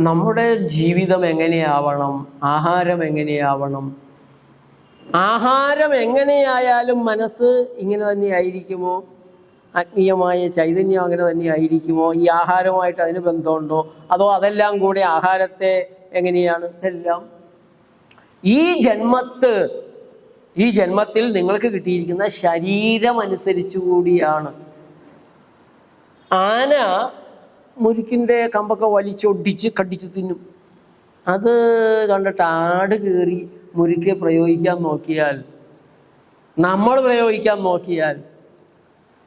നമ്മുടെ ജീവിതം എങ്ങനെയാവണം? ആഹാരം എങ്ങനെയാവണം? ആഹാരം എങ്ങനെയായാലും മനസ്സ് ഇങ്ങനെ തന്നെ ആയിരിക്കുമോ? ആത്മീയമായ ചൈതന്യം അങ്ങനെ തന്നെ ആയിരിക്കുമോ? ഈ ആഹാരമായിട്ട് അതിന് ബന്ധമുണ്ടോ? അതോ അതെല്ലാം കൂടെ ആഹാരത്തെ എങ്ങനെയാണ്? ഇതെല്ലാം ഈ ജന്മത്ത് ഈ ജന്മത്തിൽ നിങ്ങൾക്ക് കിട്ടിയിരിക്കുന്ന ശരീരം അനുസരിച്ച് കൂടിയാണ്. ആന മുരുക്കിന്റെ കമ്പൊക്കെ വലിച്ചൊടിച്ച് കടിച്ച് തിന്നും. അത് കണ്ടിട്ട് ആട് കയറി മുരുക്കെ പ്രയോഗിക്കാൻ നോക്കിയാൽ നമ്മൾ പ്രയോഗിക്കാൻ നോക്കിയാൽ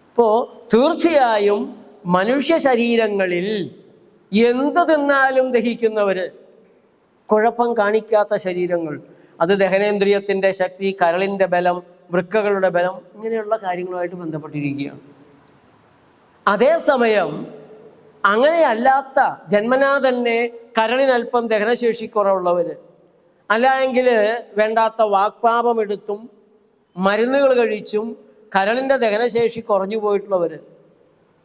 ഇപ്പോൾ തീർച്ചയായും മനുഷ്യ ശരീരങ്ങളിൽ എന്ത് തിന്നാലും ദഹിക്കുന്നവർ കുഴപ്പം കാണിക്കാത്ത ശരീരങ്ങൾ. അത് ദഹനേന്ദ്രിയത്തിന്റെ ശക്തി കരളിന്റെ ബലം വൃക്കകളുടെ ബലം ഇങ്ങനെയുള്ള കാര്യങ്ങളുമായിട്ട് ബന്ധപ്പെട്ടിരിക്കുകയാണ്. അതേസമയം അങ്ങനെയല്ലാത്ത ജന്മനാ തന്നെ കരളിനൽപ്പം ദഹനശേഷി കുറവുള്ളവര്. അല്ലായെങ്കിൽ വേണ്ടാത്ത വാക്പാപം എടുത്തും മരുന്നുകൾ കഴിച്ചും കരളിന്റെ ദഹനശേഷി കുറഞ്ഞു പോയിട്ടുള്ളവർ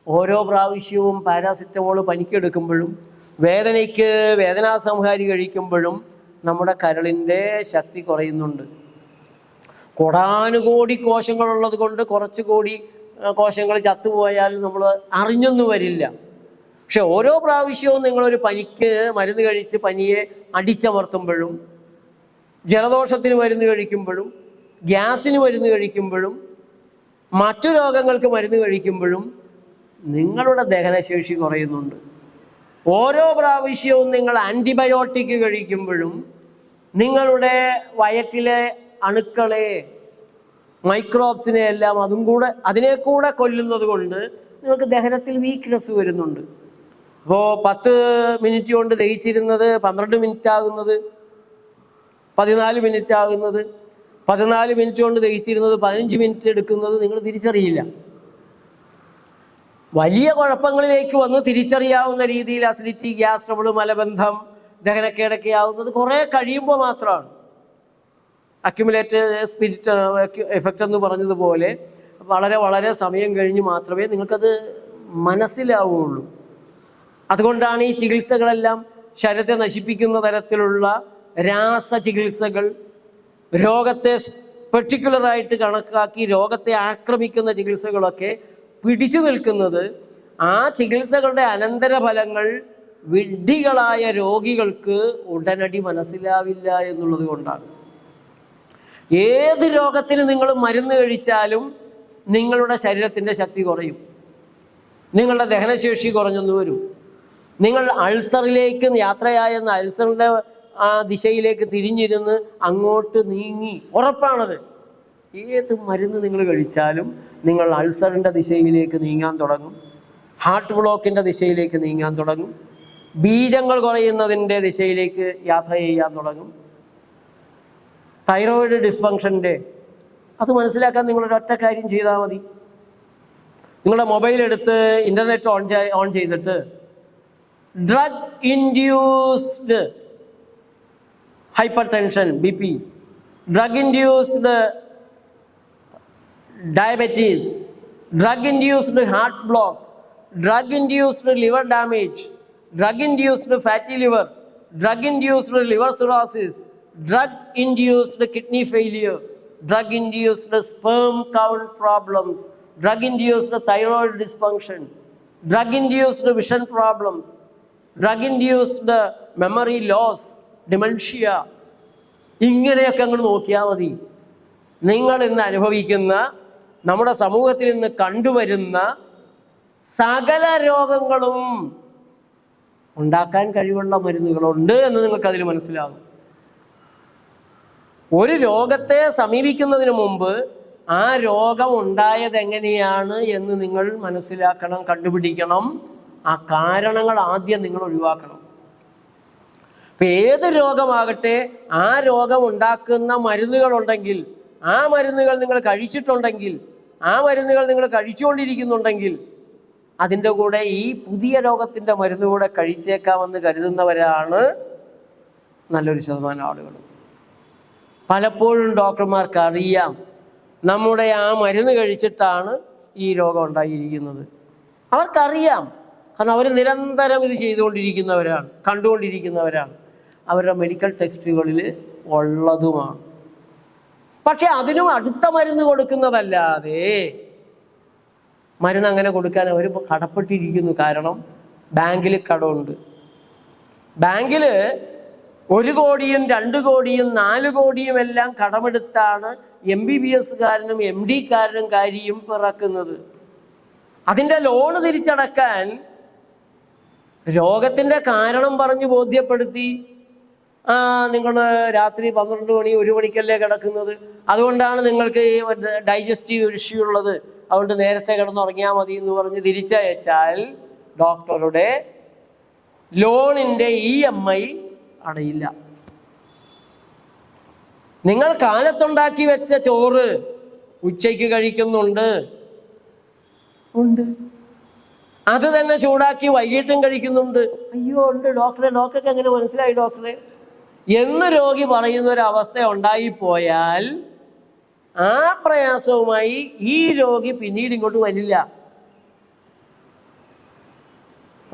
ഓരോ പ്രാവശ്യവും പാരാസിറ്റമോൾ പനിക്കെടുക്കുമ്പോഴും വേദനയ്ക്ക് വേദനാസംഹാരി കഴിക്കുമ്പോഴും നമ്മുടെ കരളിന്റെ ശക്തി കുറയുന്നുണ്ട്. കൊടാനുകോടി കോശങ്ങളുള്ളത് കൊണ്ട് കുറച്ച് കോടി കോശങ്ങൾ ചത്തുപോയാൽ നമ്മൾ അറിഞ്ഞൊന്നും വരില്ല. പക്ഷെ ഓരോ പ്രാവശ്യവും നിങ്ങളൊരു പനിക്ക് മരുന്ന് കഴിച്ച് പനിയെ അടിച്ചമർത്തുമ്പോഴും ജലദോഷത്തിന് മരുന്ന് കഴിക്കുമ്പോഴും ഗ്യാസിന് മരുന്ന് കഴിക്കുമ്പോഴും മറ്റു രോഗങ്ങൾക്ക് മരുന്ന് കഴിക്കുമ്പോഴും നിങ്ങളുടെ ദഹനശേഷി കുറയുന്നുണ്ട്. ഓരോ പ്രാവശ്യവും നിങ്ങൾ ആന്റിബയോട്ടിക് കഴിക്കുമ്പോഴും നിങ്ങളുടെ വയറ്റിലെ അണുക്കളെ മൈക്രോബ്സിനെ എല്ലാം അതും കൂടെ അതിനെ കൂടെ കൊല്ലുന്നത് കൊണ്ട് നിങ്ങൾക്ക് ദഹനത്തിൽ വീക്ക്നെസ് വരുന്നുണ്ട്. അപ്പോൾ പത്ത് മിനിറ്റ് കൊണ്ട് ദഹിച്ചിരുന്നത് പന്ത്രണ്ട് മിനിറ്റ് ആകുന്നത് പതിനാല് മിനിറ്റ് ആകുന്നത് പതിനാല് മിനിറ്റ് കൊണ്ട് ദഹിച്ചിരുന്നത് പതിനഞ്ച് മിനിറ്റ് എടുക്കുന്നത് നിങ്ങൾ തിരിച്ചറിയില്ല. വലിയ കുഴപ്പങ്ങളിലേക്ക് വന്ന് തിരിച്ചറിയാവുന്ന രീതിയിൽ അസിഡിറ്റി ഗ്യാസ് ട്രബിൾ മലബന്ധം ദഹനക്കേടൊക്കെ ആവുന്നത് കുറേ കഴിയുമ്പോൾ മാത്രമാണ്. അക്യുമുലേറ്റ് സ്പിരിറ്റ് എഫക്റ്റ് എന്ന് പറഞ്ഞതുപോലെ വളരെ വളരെ സമയം കഴിഞ്ഞ് മാത്രമേ നിങ്ങൾക്കത് മനസ്സിലാവുകയുള്ളൂ. അതുകൊണ്ടാണ് ഈ ചികിത്സകളെല്ലാം ശരീരത്തെ നശിപ്പിക്കുന്ന തരത്തിലുള്ള രാസ ചികിത്സകൾ രോഗത്തെ പെർട്ടിക്കുലറായിട്ട് കണക്കാക്കി രോഗത്തെ ആക്രമിക്കുന്ന ചികിത്സകളൊക്കെ പിടിച്ചു നിൽക്കുന്നത് ആ ചികിത്സകളുടെ അനന്തരഫലങ്ങൾ വിഡ്ഢികളായ രോഗികൾക്ക് ഉടനടി മനസ്സിലാവില്ല എന്നുള്ളത് കൊണ്ടാണ്. ഏത് രോഗത്തിന് നിങ്ങൾ മരുന്ന് കഴിച്ചാലും നിങ്ങളുടെ ശരീരത്തിന്റെ ശക്തി കുറയും. നിങ്ങളുടെ ദഹനശേഷി കുറഞ്ഞെന്ന് വരും. നിങ്ങൾ അൾസറിലേക്ക് യാത്രയായെന്ന് അൾസറിന്റെ ആ ദിശയിലേക്ക് തിരിഞ്ഞിരുന്ന് അങ്ങോട്ട് നീങ്ങി. ഉറപ്പാണത്. ഏത് മരുന്ന് നിങ്ങൾ കഴിച്ചാലും നിങ്ങൾ അൾസറിന്റെ ദിശയിലേക്ക് നീങ്ങാൻ തുടങ്ങും. ഹാർട്ട് ബ്ലോക്കിന്റെ ദിശയിലേക്ക് നീങ്ങാൻ തുടങ്ങും. ബീജങ്ങൾ കുറയുന്നതിന്റെ ദിശയിലേക്ക് യാത്ര ചെയ്യാൻ തുടങ്ങും. തൈറോയിഡ് ഡിസ്ഫങ്ഷന്റെ അത് മനസ്സിലാക്കാൻ നിങ്ങളൊരു ഒറ്റ കാര്യം ചെയ്താൽ മതി. നിങ്ങളുടെ മൊബൈൽ എടുത്ത് ഇന്റർനെറ്റ് ഓൺ ഓൺ ചെയ്തിട്ട് drug induced hypertension bp drug induced diabetes drug induced heart block drug induced liver damage drug induced fatty liver drug induced liver cirrhosis drug induced kidney failure drug induced sperm count problems drug induced thyroid dysfunction drug induced vision problems drug induced memory loss dementia ഇങ്ങനെയൊക്കെ അങ്ങോട്ട് നോക്കിയാൽ മതി. നിങ്ങൾ ഇന്ന് അനുഭവിക്കുന്ന നമ്മുടെ സമൂഹത്തിൽ ഇന്ന് കണ്ടുവരുന്ന സകല രോഗങ്ങളും ഉണ്ടാക്കാൻ കഴിവുള്ള മരുന്നുകളുണ്ട് എന്ന് നിങ്ങൾക്ക് അതിൽ മനസ്സിലാകും. ഒരു രോഗത്തെ സമീപിക്കുന്നതിന് മുമ്പ് ആ രോഗം ഉണ്ടായത് എങ്ങനെയാണ് എന്ന് നിങ്ങൾ മനസ്സിലാക്കണം കണ്ടുപിടിക്കണം. ആ കാരണങ്ങൾ ആദ്യം നിങ്ങൾ ഒഴിവാക്കണം. ഇപ്പൊ ഏത് രോഗമാകട്ടെ ആ രോഗം ഉണ്ടാക്കുന്ന മരുന്നുകളുണ്ടെങ്കിൽ ആ മരുന്നുകൾ നിങ്ങൾ കഴിച്ചിട്ടുണ്ടെങ്കിൽ ആ മരുന്നുകൾ നിങ്ങൾ കഴിച്ചുകൊണ്ടിരിക്കുന്നുണ്ടെങ്കിൽ അതിന്റെ കൂടെ ഈ പുതിയ രോഗത്തിന്റെ മരുന്ന് കൂടെ കഴിച്ചേക്കാമെന്ന് കരുതുന്നവരാണ് നല്ലൊരു ശതമാനം ആളുകൾ. പലപ്പോഴും ഡോക്ടർമാർക്ക് അറിയാം നമ്മുടെ ആ മരുന്ന് കഴിച്ചിട്ടാണ് ഈ രോഗം ഉണ്ടായിരിക്കുന്നത്. അവർക്കറിയാം കാരണം അവർ നിരന്തരം ഇത് ചെയ്തുകൊണ്ടിരിക്കുന്നവരാണ് കണ്ടുകൊണ്ടിരിക്കുന്നവരാണ്. അവരുടെ മെഡിക്കൽ ടെക്സ്റ്റുകളിൽ ഉള്ളതുമാണ്. പക്ഷെ അതിനും അടുത്ത മരുന്ന് കൊടുക്കുന്നതല്ലാതെ മരുന്ന് അങ്ങനെ കൊടുക്കാൻ അവർ കടപ്പെട്ടിരിക്കുന്നു. കാരണം ബാങ്കിൽ കടമുണ്ട്. ബാങ്കിൽ ഒരു കോടിയും രണ്ട് കോടിയും നാല് കോടിയും എല്ലാം കടമെടുത്താണ് എം ബി ബി എസ്സുകാരനും എം ഡിക്കാരനും കാര്യം പിറക്കുന്നത്. അതിന്റെ ലോണ് തിരിച്ചടക്കാൻ രോഗത്തിന്റെ കാരണം പറഞ്ഞ് ബോധ്യപ്പെടുത്തി. ആ നിങ്ങൾ രാത്രി പന്ത്രണ്ട് മണി ഒരു മണിക്കല്ലേ കിടക്കുന്നത്? അതുകൊണ്ടാണ് നിങ്ങൾക്ക് ഈ ഡൈജസ്റ്റീവ് ഇഷ്യൂ ഉള്ളത്. അതുകൊണ്ട് നേരത്തെ കിടന്നുറങ്ങിയാൽ മതി എന്ന് പറഞ്ഞ് തിരിച്ചയച്ചാൽ ഡോക്ടറുടെ ലോണിന്റെ ഇ എം ഐ അടയില്ല. നിങ്ങൾ കാലത്തുണ്ടാക്കി വെച്ച ചോറ് ഉച്ചയ്ക്ക് കഴിക്കുന്നുണ്ട്. ഉണ്ട്. അത് തന്നെ ചൂടാക്കി വൈകിട്ടും കഴിക്കുന്നുണ്ട്. അയ്യോ ഉണ്ട് ഡോക്ടറെ. ഡോക്ടർക്ക് എങ്ങനെ മനസ്സിലായി ഡോക്ടറെ? എന്ന് രോഗി പറയുന്ന ഒരു അവസ്ഥ ഉണ്ടായിപ്പോയാൽ ആ പ്രയാസവുമായി ഈ രോഗി പിന്നീട് ഇങ്ങോട്ട് വരില്ല.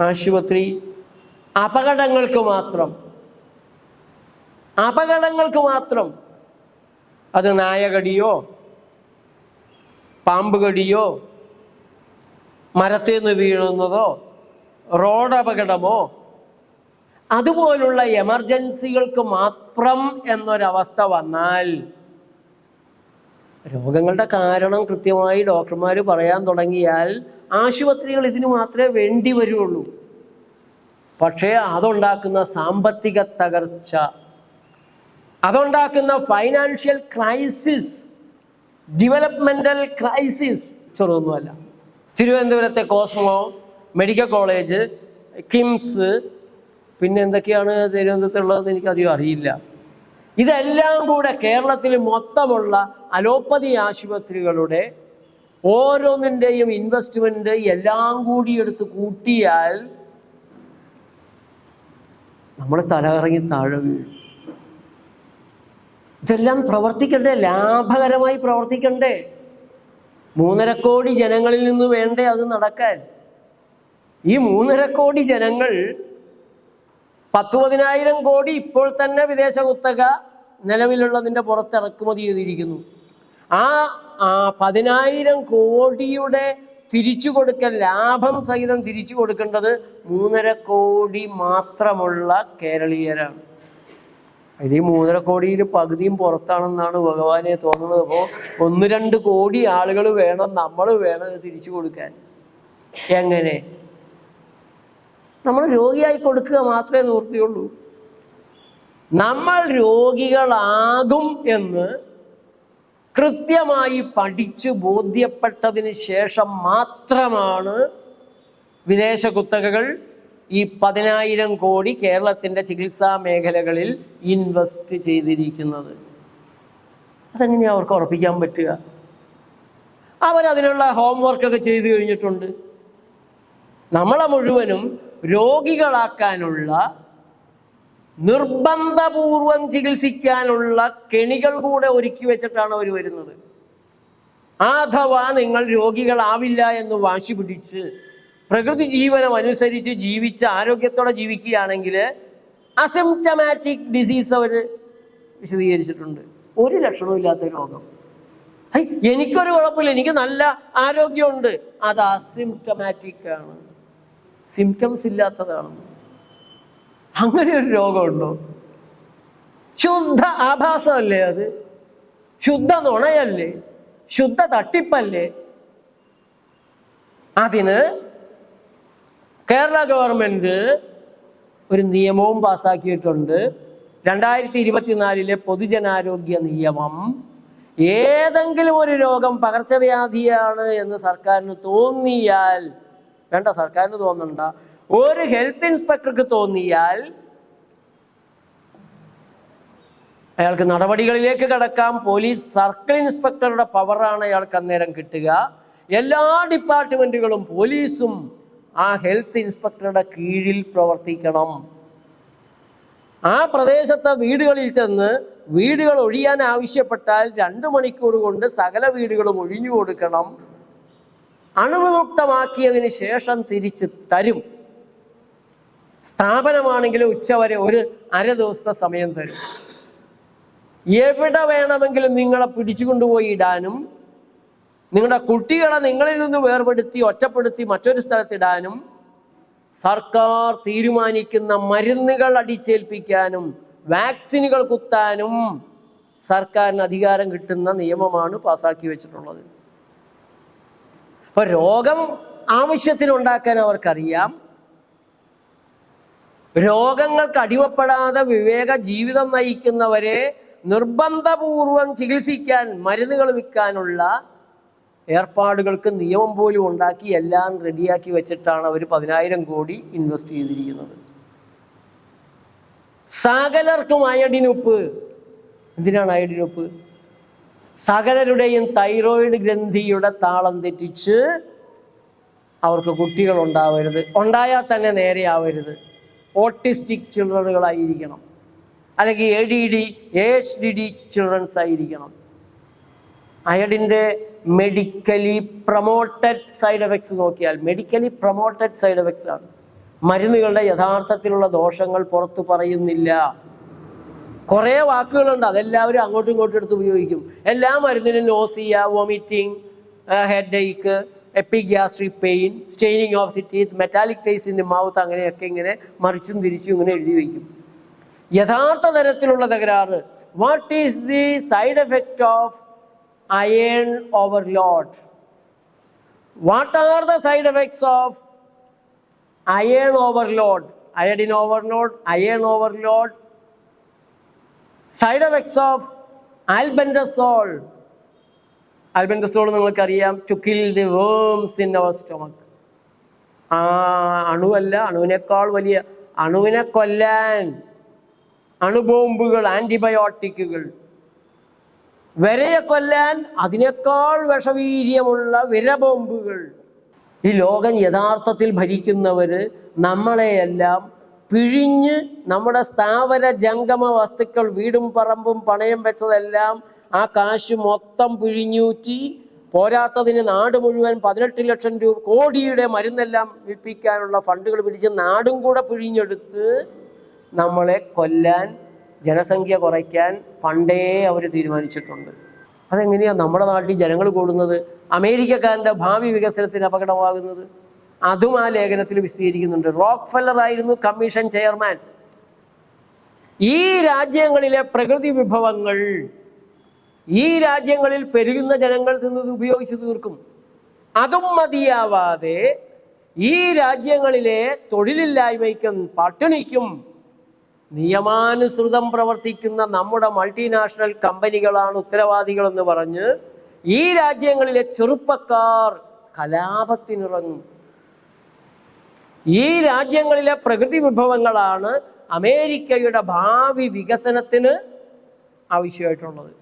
ആശുപത്രി അപകടങ്ങൾക്ക് മാത്രം. അപകടങ്ങൾക്ക് മാത്രം. അത് നായകടിയോ പാമ്പ് കടിയോ മരത്തിൽ നിന്ന് വീഴുന്നതോ റോഡ് അപകടമോ അതുപോലുള്ള എമർജൻസികൾക്ക് മാത്രം എന്നൊരവസ്ഥ വന്നാൽ രോഗങ്ങളുടെ കാരണം കൃത്യമായി ഡോക്ടർമാർ പറയാൻ തുടങ്ങിയാൽ ആശുപത്രികൾ ഇതിന് മാത്രമേ വേണ്ടി വരുള്ളൂ. പക്ഷേ അതുണ്ടാക്കുന്ന സാമ്പത്തിക തകർച്ച അതുണ്ടാക്കുന്ന ഫൈനാൻഷ്യൽ ക്രൈസിസ് ഡെവലപ്മെന്റൽ ക്രൈസിസ് ചെറുതൊന്നുമല്ല. തിരുവനന്തപുരത്തെ കോസ്മോ മെഡിക്കൽ കോളേജ് കിംസ് പിന്നെ എന്തൊക്കെയാണ് തിരുവനന്തപുരത്തുള്ളതെന്ന് എനിക്കധികം അറിയില്ല. ഇതെല്ലാം കൂടെ കേരളത്തിൽ മൊത്തമുള്ള അലോപ്പതി ആശുപത്രികളുടെ ഓരോന്നിന്റെയും ഇൻവെസ്റ്റ്മെന്റ് എല്ലാം കൂടി എടുത്ത് കൂട്ടിയാൽ നമ്മൾ തലകറങ്ങി താഴെ വീഴും. ഇതെല്ലാം പ്രവർത്തിക്കണ്ടേ? ലാഭകരമായി പ്രവർത്തിക്കണ്ടേ? മൂന്നര കോടി ജനങ്ങളിൽ നിന്ന് വേണ്ടേ അത് നടക്കാൻ. ഈ മൂന്നര കോടി ജനങ്ങൾ പത്ത് പതിനായിരം കോടി ഇപ്പോൾ തന്നെ വിദേശ കുത്തക നിലവിലുള്ളതിന്റെ പുറത്ത് ഇറക്കുമതി ചെയ്തിരിക്കുന്നു. ആ പതിനായിരം കോടിയുടെ തിരിച്ചു കൊടുക്കൽ ലാഭം സഹിതം തിരിച്ചു കൊടുക്കേണ്ടത് മൂന്നര കോടി മാത്രമുള്ള കേരളീയരാണ്. ഈ മൂന്നര കോടിയിൽ പകുതിയും പുറത്താണെന്നാണ് ഭഗവാനെ തോന്നുന്നത്. അപ്പോൾ ഒന്ന് രണ്ട് കോടി ആളുകൾ വേണം നമ്മൾ വേണം തിരിച്ചു കൊടുക്കാൻ. എങ്ങനെ? നമ്മൾ രോഗിയായി കൊടുക്കുക മാത്രമേ നിവൃത്തിയുള്ളൂ. നമ്മൾ രോഗികളാകും എന്ന് കൃത്യമായി പഠിച്ച് ബോധ്യപ്പെട്ടതിന് ശേഷം മാത്രമാണ് വിദേശ കുത്തകകൾ ഈ പതിനായിരം കോടി കേരളത്തിന്റെ ചികിത്സാ മേഖലകളിൽ ഇൻവെസ്റ്റ് ചെയ്തിരിക്കുന്നത്. അതെങ്ങനെയാണ് അവർക്ക് ഉറപ്പിക്കാൻ പറ്റുക? അവരതിനുള്ള ഹോംവർക്കൊക്കെ ചെയ്തു കഴിഞ്ഞിട്ടുണ്ട്. നമ്മളെ മുഴുവനും രോഗികളാക്കാനുള്ള നിർബന്ധപൂർവം ചികിത്സിക്കാനുള്ള കെണികൾ കൂടെ ഒരുക്കി വെച്ചിട്ടാണ് അവർ വരുന്നത്. അഥവാ നിങ്ങൾ രോഗികളാവില്ല എന്ന് വാശി പിടിച്ച് പ്രകൃതി ജീവനം അനുസരിച്ച് ജീവിച്ച് ആരോഗ്യത്തോടെ ജീവിക്കുകയാണെങ്കിൽ അസിംറ്റമാറ്റിക് ഡിസീസ് അവർ വിശദീകരിച്ചിട്ടുണ്ട്. ഒരു ലക്ഷണവും ഇല്ലാത്ത രോഗം. എനിക്കൊരു കുഴപ്പമില്ല. എനിക്ക് നല്ല ആരോഗ്യമുണ്ട്. അത് അസിംറ്റമാറ്റിക് ആണ്. സിംറ്റംസ് ഇല്ലാത്തതാണ്. അങ്ങനെ ഒരു രോഗമുണ്ടോ? ശുദ്ധ ആഭാസമല്ലേ അത്? ശുദ്ധ നുണയല്ലേ? ശുദ്ധ തട്ടിപ്പല്ലേ? അതിന് കേരള ഗവൺമെന്റ് ഒരു നിയമവും പാസ്സാക്കിയിട്ടുണ്ട്. രണ്ടായിരത്തി ഇരുപത്തിനാലിലെ പൊതുജനാരോഗ്യ നിയമം ഏതെങ്കിലും ഒരു രോഗം പകർച്ചവ്യാധിയാണ് എന്ന് സർക്കാരിന് തോന്നിയാൽ വേണ്ട സർക്കാരിന് തോന്നണ്ട ഒരു ഹെൽത്ത് ഇൻസ്പെക്ടർക്ക് തോന്നിയാൽ അയാൾക്ക് നടപടികളിലേക്ക് കടക്കാം. പോലീസ് സർക്കിൾ ഇൻസ്പെക്ടറുടെ പവറാണ് അയാൾക്ക് അന്നേരം കിട്ടുക. എല്ലാ ഡിപ്പാർട്ട്മെന്റുകളും പോലീസും ആ ഹെൽത്ത് ഇൻസ്പെക്ടറുടെ കീഴിൽ പ്രവർത്തിക്കണം. ആ പ്രദേശത്തെ വീടുകളിൽ ചെന്ന് വീടുകൾ ഒഴിയാൻ ആവശ്യപ്പെട്ടാൽ രണ്ട് മണിക്കൂർ കൊണ്ട് സകല വീടുകളും ഒഴിഞ്ഞു കൊടുക്കണം. അണുവിമുക്തമാക്കിയതിന് ശേഷം തിരിച്ച് തരും. സ്ഥാപനമാണെങ്കിൽ ഉച്ചവരെ ഒരു അര ദിവസത്തെ സമയം തരും. എവിടെ വേണമെങ്കിലും നിങ്ങളെ പിടിച്ചുകൊണ്ടുപോയി ഇടാനും നിങ്ങളുടെ കുട്ടികളെ നിങ്ങളിൽ നിന്ന് വേർപെടുത്തി ഒറ്റപ്പെടുത്തി മറ്റൊരു സ്ഥലത്തിടാനും സർക്കാർ തീരുമാനിക്കുന്ന മരുന്നുകൾ അടിച്ചേൽപ്പിക്കാനും വാക്സിനുകൾ കുത്താനും സർക്കാരിന് അധികാരം കിട്ടുന്ന നിയമമാണ് പാസാക്കി വെച്ചിട്ടുള്ളത്. അപ്പൊ രോഗം ആവശ്യത്തിനുണ്ടാക്കാൻ അവർക്കറിയാം. രോഗങ്ങൾക്ക് അടിമപ്പെടാതെ വിവേക ജീവിതം നയിക്കുന്നവരെ നിർബന്ധപൂർവം ചികിത്സിക്കാൻ മരുന്നുകൾ വിൽക്കാനുള്ള ഏർപ്പാടുകൾക്ക് നിയമം പോലും ഉണ്ടാക്കി എല്ലാം റെഡിയാക്കി വെച്ചിട്ടാണ് അവർ പതിനായിരം കോടി ഇൻവെസ്റ്റ് ചെയ്തിരിക്കുന്നത്. സകലർക്കും അയഡിനുപ്പ്. എന്തിനാണ് അയഡിനുപ്പ്? സകലരുടെയും തൈറോയിഡ് ഗ്രന്ഥിയുടെ താളം തെറ്റിച്ച് അവർക്ക് കുട്ടികൾ ഉണ്ടാവരുത് ഉണ്ടായാൽ തന്നെ നേരെയാവരുത്. ഓട്ടിസ്റ്റിക് ചിൽഡ്രനുകളായിരിക്കണം. അല്ലെങ്കിൽ A D D H D D children's ആയിരിക്കണം അയഡിന്റെ മെഡിക്കലി പ്രൊമോട്ടഡ് സൈഡ് എഫക്ട്സ് നോക്കിയാൽ മെഡിക്കലി പ്രൊമോട്ടഡ് സൈഡ് എഫക്ട്സ് ആണ്. മരുന്നുകളുടെ യഥാർത്ഥത്തിലുള്ള ദോഷങ്ങൾ പുറത്തു പറയുന്നില്ല. കുറേ വാക്കുകളുണ്ട്. അതെല്ലാവരും അങ്ങോട്ടും ഇങ്ങോട്ടും എടുത്ത് ഉപയോഗിക്കും. എല്ലാ മരുന്നിനും nausea vomiting headache epigastric pain staining of the teeth metallic taste in the mouth അങ്ങനെയൊക്കെ ഇങ്ങനെ മറിച്ചും തിരിച്ചും ഇങ്ങനെ എഴുതി വയ്ക്കും. യഥാർത്ഥ തരത്തിലുള്ള തകരാറ്. What is the side effect of iron overload what are the side effects of iron overload iodine overload iron overload side effects of albendazole albendazole നിങ്ങൾക്കറിയാം to kill the worms in our stomach ആ അണുവല്ല അണുവിനേക്കാൾ വലിയ അണുവിനെ കൊല്ലാൻ അണുബോംബുകൾ ആന്റിബയോട്ടിക്കുകൾ വരയെ കൊല്ലാൻ അതിനേക്കാൾ വിഷവീര്യമുള്ള വിരബോംബുകൾ. ഈ ലോകം യഥാർത്ഥത്തിൽ ഭരിക്കുന്നവര് നമ്മളെയെല്ലാം പിഴിഞ്ഞ് നമ്മുടെ സ്ഥാവര ജംഗമ വസ്തുക്കൾ വീടും പറമ്പും പണയം വെച്ചതെല്ലാം ആ കാശ് മൊത്തം പിഴിഞ്ഞൂറ്റി പോരാത്തതിന് നാട് മുഴുവൻ പതിനെട്ട് ലക്ഷം രൂപ കോടിയുടെ മരുന്നെല്ലാം വിൽപ്പിക്കാനുള്ള ഫണ്ടുകൾ പിടിച്ച് നാടും കൂടെ പിഴിഞ്ഞെടുത്ത് നമ്മളെ കൊല്ലാൻ ജനസംഖ്യ കുറയ്ക്കാൻ പണ്ടേ അവർ തീരുമാനിച്ചിട്ടുണ്ട്. അതെങ്ങനെയാണ് നമ്മുടെ നാട്ടിൽ ജനങ്ങൾ കൂടുന്നത്? അമേരിക്കക്കാരന്റെ ഭാവി വികസനത്തിന് അപകടമാകുന്നത്? അതും ആ ലേഖനത്തിൽ വിശദീകരിക്കുന്നുണ്ട്. റോക്ക് ഫെല്ലർ ആയിരുന്നു കമ്മീഷൻ ചെയർമാൻ. ഈ രാജ്യങ്ങളിലെ പ്രകൃതി വിഭവങ്ങൾ ഈ രാജ്യങ്ങളിൽ പെരുകുന്ന ജനങ്ങൾ നിന്നത് ഉപയോഗിച്ച് തീർക്കും. അതും മതിയാവാതെ ഈ രാജ്യങ്ങളിലെ തൊഴിലില്ലായ്മയ്ക്കും പട്ടിണിക്കും നിയമാനുസൃതം പ്രവർത്തിക്കുന്ന നമ്മുടെ മൾട്ടിനാഷണൽ കമ്പനികളാണ് ഉത്തരവാദികളെന്ന് പറഞ്ഞ് ഈ രാജ്യങ്ങളിലെ ചെറുപ്പക്കാർ കലാപത്തിനിറങ്ങും. ഈ രാജ്യങ്ങളിലെ പ്രകൃതി വിഭവങ്ങളാണ് അമേരിക്കയുടെ ഭാവി വികസനത്തിന് ആവശ്യമായിട്ടുള്ളത്.